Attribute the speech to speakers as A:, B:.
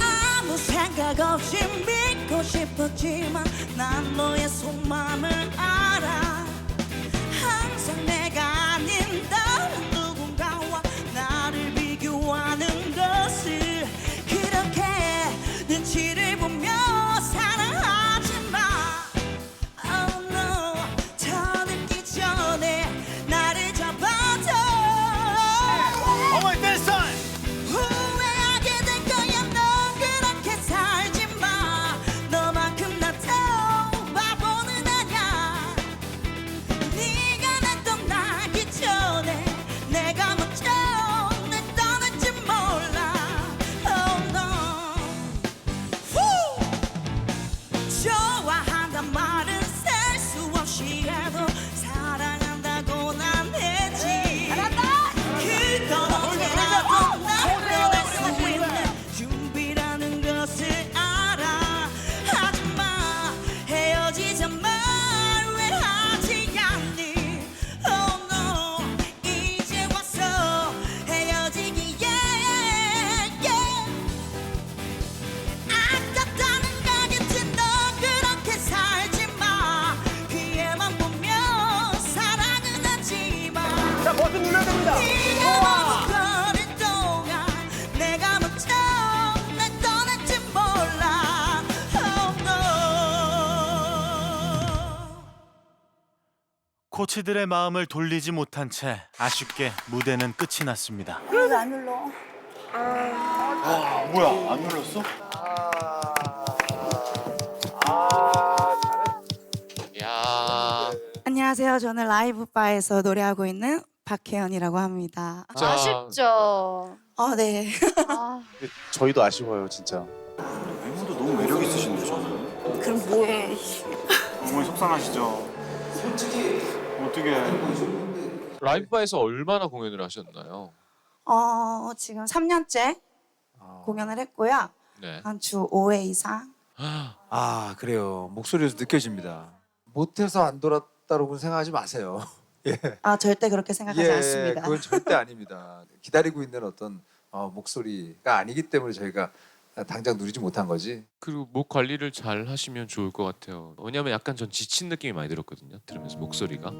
A: 아무 생각 없이 믿고 싶었지만 난 너의 속마음을 자
B: 버튼 눌러야 됩니다.
A: no
C: 코치들의 마음을 돌리지 못한 채 아쉽게 무대는 끝이 났습니다.
A: 그래도 안 눌러
B: 뭐야 안 눌렀어?
D: 야,
A: 안녕하세요 저는 라이브 바에서 노래하고 있는 박혜연이라고 합니다
D: 진짜
E: 아쉽죠.
A: 어네
E: 아,
F: 저희도 아쉬워요 진짜.
B: 이분도 너무 매력 있으신데 저는.
A: 그럼 뭐해
B: 어머니 속상하시죠? 어떻게?
D: 라이브바에서 얼마나 공연을 하셨나요?
A: 어 지금 3년째 공연을 했고요
D: 네.
A: 한 주 5회 이상
G: 아 그래요 목소리에서 느껴집니다 못해서 안 돌았다고 생각하지 마세요 예.
A: 아 절대 그렇게 생각하지 않습니다
G: 그건 절대 아닙니다 기다리고 있는 어떤 어, 목소리가 아니기 때문에 저희가 당장 누리지 못한 거지
D: 그리고 목 관리를 잘 하시면 좋을 것 같아요. 왜냐하면 약간 전 지친 느낌이 많이 들었거든요. 들으면서 목소리가.